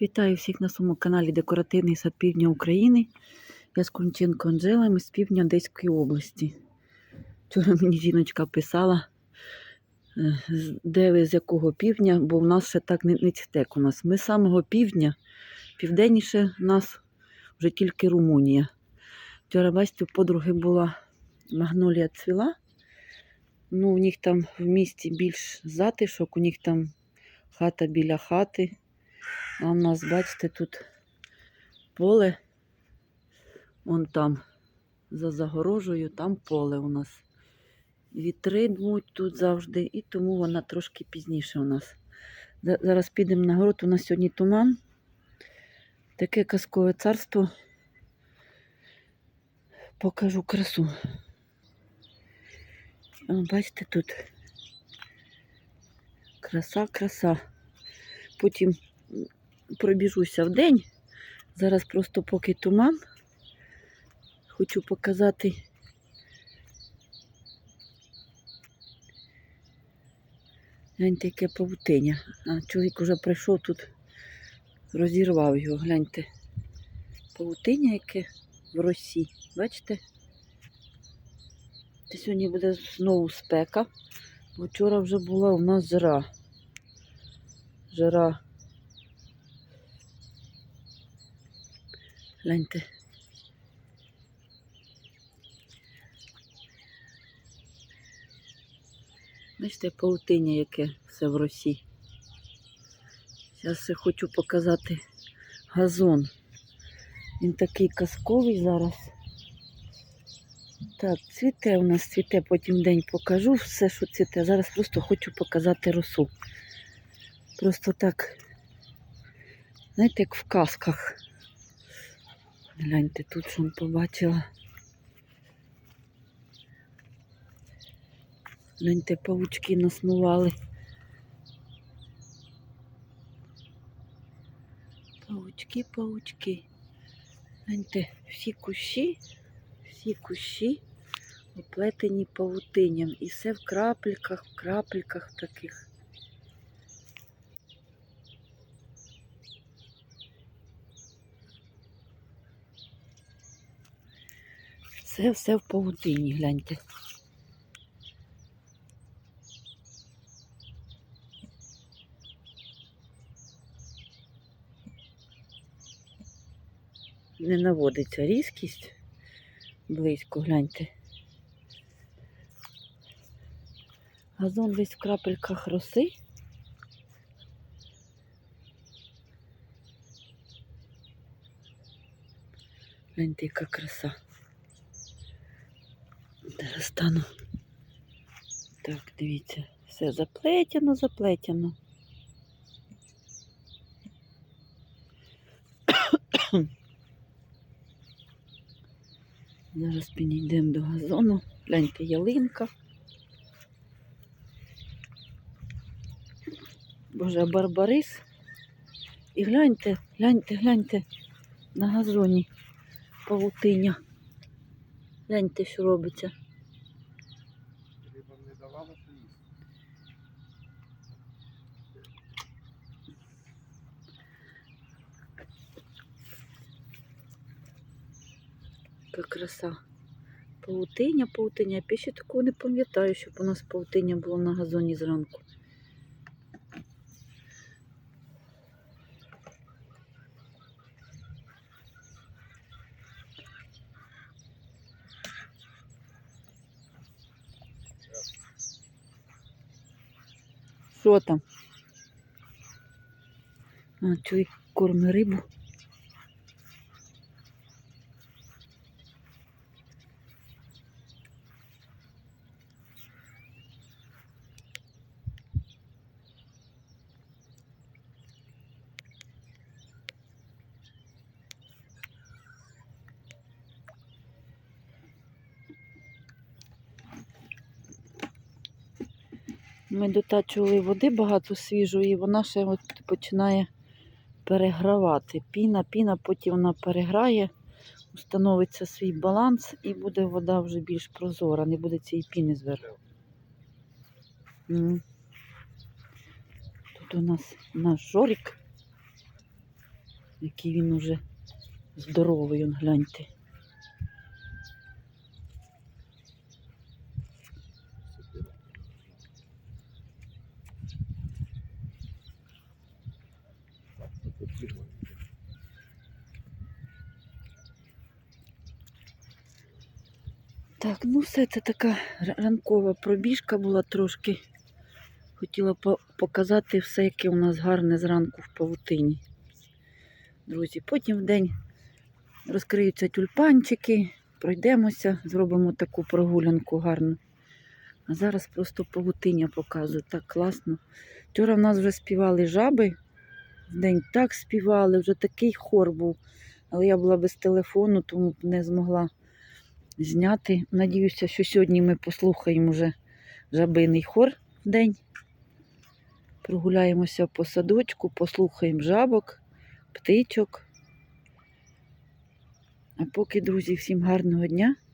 Вітаю всіх на своєму каналі Декоративний сад Півдня України. Я з Кунченко Анжела, ми з півдня Одеської області. Вчора мені жіночка писала, е, де ви з якого півдня, бо в нас ще так не, не цвітек у нас. Ми з самого півдня, південніше нас вже тільки Румунія. Вчора, бачите, у подруги була магнолія цвіла. Ну, у них там в місті більш затишок, у них там хата біля хати. А у нас, бачите, тут поле. Вон там за загорожею, там поле у нас. Вітри дмуть тут завжди, і тому вона трошки пізніше у нас. Зараз підемо на город. У нас сьогодні туман. Таке казкове царство. Покажу красу. Бачите, тут краса, краса. Потім пробіжуся в день. Зараз просто поки туман. Хочу показати. Гляньте, яке павутиння. А чоловік вже прийшов тут, розірвав його. Гляньте. Павутиння, яке в росі. Бачите? Та сьогодні буде знову спека. Бо вчора вже була у нас жара. Жара. Гляньте. Бачите, паутиння яке все в росі. Зараз ще хочу показати газон. Він такий казковий зараз. Так, цвіте у нас цвіте, потім день покажу все, що цвіте. Зараз просто хочу показати росу. Просто так, знаєте, як в казках. Гляньте, тут що побачила. Гляньте, павучки наснували. Павучки, павучки. Гляньте, всі кущі, всі кущі оплетені павутинням. І все в крапельках, в крапельках таких. Це все в павутині, гляньте. Не наводиться різкість близько, гляньте. Газон весь в крапельках роси. Гляньте, яка краса. Зараз стану. Так, дивіться, все заплетено, заплетено. Зараз підійдемо до газону. Гляньте, ялинка. Боже, барбарис. І гляньте, гляньте, гляньте на газоні павутиня. Гляньте, що робиться. Рибам не давала, що їсти. Яка краса. Паутиня, паутиня. Я ще такого не пам'ятаю, щоб у нас паутиня було на газоні зранку. Що там? А, чоловік корме рибу. Ми дотачували води багато свіжої, і вона ще от починає перегравати. Піна, піна, потім вона переграє, установиться свій баланс і буде вода вже більш прозора, не буде цієї піни зверху. Тут у нас наш жорик. Який він уже здоровий, он гляньте. Так, ну все це така ранкова пробіжка була трошки. Хотіла показати все, яке у нас гарне зранку в павутині. Друзі, потім в день розкриються тюльпанчики, пройдемося, зробимо таку прогулянку гарну. А зараз просто павутиння показую. Так класно. Вчора в нас вже співали жаби. Вдень так співали, вже такий хор був. Але я була без телефону, тому не змогла зняти. Надіюся, що сьогодні ми послухаємо вже жабиний хор в день. Прогуляємося по садочку, послухаємо жабок, птичок. А поки, друзі, всім гарного дня.